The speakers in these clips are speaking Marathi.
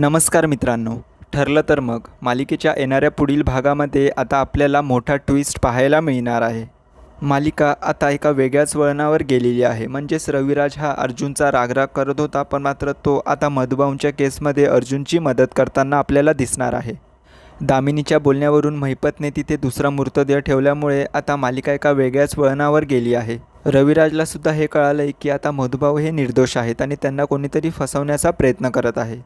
नमस्कार मित्रांनो. ठरलं तर मग मालिकेच्या येणाऱ्या पुढील भागामध्ये आता आपल्याला मोठा ट्विस्ट पाहायला मिळणार आहे. मालिका आता एका वेगळ्याच वळणावर गेलेली आहे. म्हणजेच रविराज हा अर्जुनचा रागराग करत होता पण मात्र तो आता मधुभाऊंच्या केसमध्ये अर्जुनची मदत करताना आपल्याला दिसणार आहे. दामिनीच्या बोलण्यावरून महिपतने तिथे दुसरा मृतदेह ठेवल्यामुळे आता मालिका एका वेगळ्याच वळणावर गेली आहे. रविराजला सुद्धा हे कळालं आहे की आता मधुभाऊ हे निर्दोष आहेत आणि त्यांना कोणीतरी फसवण्याचा प्रयत्न करत आहे.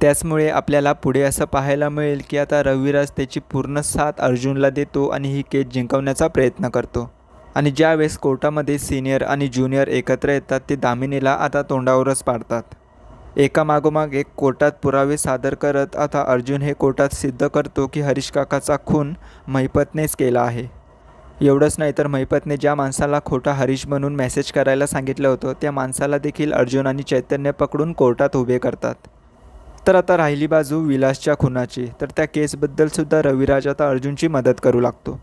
त्याचमुळे आपल्याला पुढे असं पाहायला मिळेल की आता रविराज त्याची पूर्ण साथ अर्जुनला देतो आणि ही केस जिंकवण्याचा प्रयत्न करतो. आणि ज्यावेळेस कोर्टामध्ये सिनियर आणि ज्युनियर एकत्र येतात ते दामिनीला आता तोंडावरच पाडतात. एकामागोमाग एक कोर्टात पुरावे सादर करत आता अर्जुन हे कोर्टात सिद्ध करतो की हरीश काकाचा खून महिपतनेच केला आहे. एवढंच नाही तर महिपतने ज्या माणसाला खोटा हरीश म्हणून मेसेज करायला सांगितलं होतं त्या माणसाला देखील अर्जुन आणि चैतन्य पकडून कोर्टात उभे करतात. तर आता राहिली बाजू विलासच्या खुनाची. तर त्या केसबद्दलसुद्धा रविराज आता अर्जुनची मदत करू लागतो.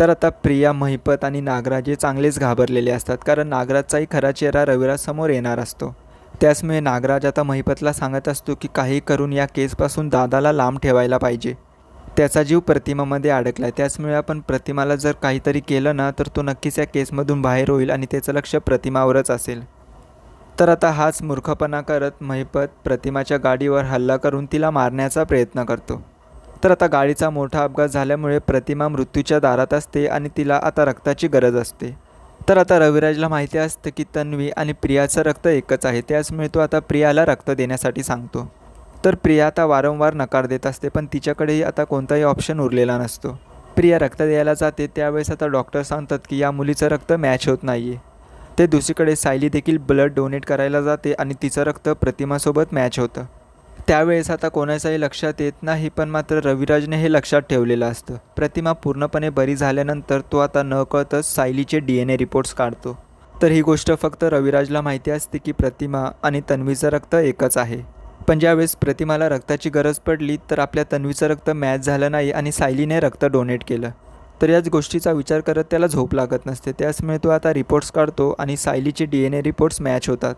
तर आता प्रिया महिपत आणि नागराज हे चांगलेच घाबरलेले असतात कारण नागराजचाही खरा चेहरा रविराजसमोर येणार असतो. त्याचमुळे नागराज आता महिपतला सांगत असतो की काही करून या केसपासून दादाला लांब ठेवायला पाहिजे. त्याचा जीव प्रतिमामध्ये अडकला आहे त्याचमुळे आपण प्रतिमाला जर काहीतरी केलं ना तर तो नक्कीच या केसमधून बाहेर होईल आणि त्याचं लक्ष प्रतिमावरच असेल. तर आता हाच मूर्खपणा करत महिपत प्रतिमाच्या गाडीवर हल्ला करून तिला मारण्याचा प्रयत्न करतो. तर आता गाडीचा मोठा अपघात झाल्यामुळे प्रतिमा मृत्यूच्या दारात असते आणि तिला आता रक्ताची गरज असते. तर आता रविराजला माहिती असतं की तन्वी आणि प्रियाचं रक्त एकच आहे त्याचमुळे तो आता प्रियाला रक्त देण्यासाठी सांगतो. तर प्रिया आता वारंवार नकार देत असते पण तिच्याकडेही आता कोणताही ऑप्शन उरलेला नसतो. प्रिया रक्त द्यायला जाते त्यावेळेस आता डॉक्टर सांगतात की या मुलीचं रक्त मॅच होत नाही आहे ते दुसरीकडे सायली देखील ब्लड डोनेट करायला जाते आणि तिचं रक्त प्रतिमासोबत मॅच होतं. त्यावेळेस आता कोणाचाही लक्षात येत नाही पण मात्र रविराजने हे लक्षात ठेवलेलं असतं. प्रतिमा पूर्णपणे बरी झाल्यानंतर तो आता न कळतच सायलीचे डी एन ए रिपोर्ट्स काढतो. तर ही गोष्ट फक्त रविराजला माहिती असते की प्रतिमा आणि तन्वीचं रक्त एकच आहे. पण ज्यावेळेस प्रतिमाला रक्ताची गरज पडली तर आपल्या तन्वीचं रक्त मॅच झालं नाही आणि सायलीने रक्त डोनेट केलं. तर याच गोष्टीचा विचार करत त्याला झोप लागत नसते. त्याचमुळे तो आता रिपोर्ट्स काढतो आणि सायलीचे D N A reports match होतात.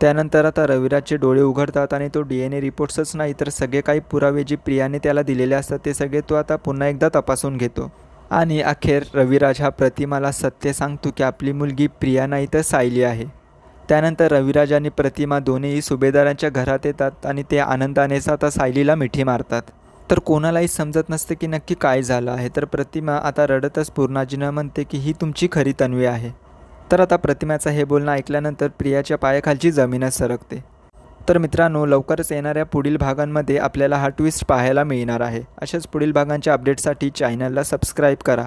त्यानंतर आता रविराजचे डोळे उघडतात आणि तो डी एन ए रिपोर्ट्सच नाही तर सगळे काही पुरावे जे प्रियाने त्याला दिलेले असतात ते सगळे तो आता पुन्हा एकदा तपासून घेतो. आणि अखेर रविराज हा प्रतिमाला सत्य सांगतो की आपली मुलगी प्रिया नाही तर सायली आहे. त्यानंतर रविराज आणि प्रतिमा दोन्हीही सुभेदारांच्या घरात येतात आणि ते आनंदानेच आता सायलीला मिठी मारतात. तर कोणालाही समजत नसतं की नक्की काय झालं आहे. तर प्रतिमा आता रडतच पूर्णाजीनं म्हणते की ही तुमची खरी तन्वी आहे. तर आता प्रतिमाचं हे बोलणं ऐकल्यानंतर प्रियाच्या पायाखालची जमीनच सरकते. तर मित्रांनो लवकरच येणाऱ्या पुढील भागांमध्ये आपल्याला हा ट्विस्ट पाहायला मिळणार आहे. अशाच पुढील भागांच्या अपडेटसाठी चॅनलला सबस्क्राईब करा.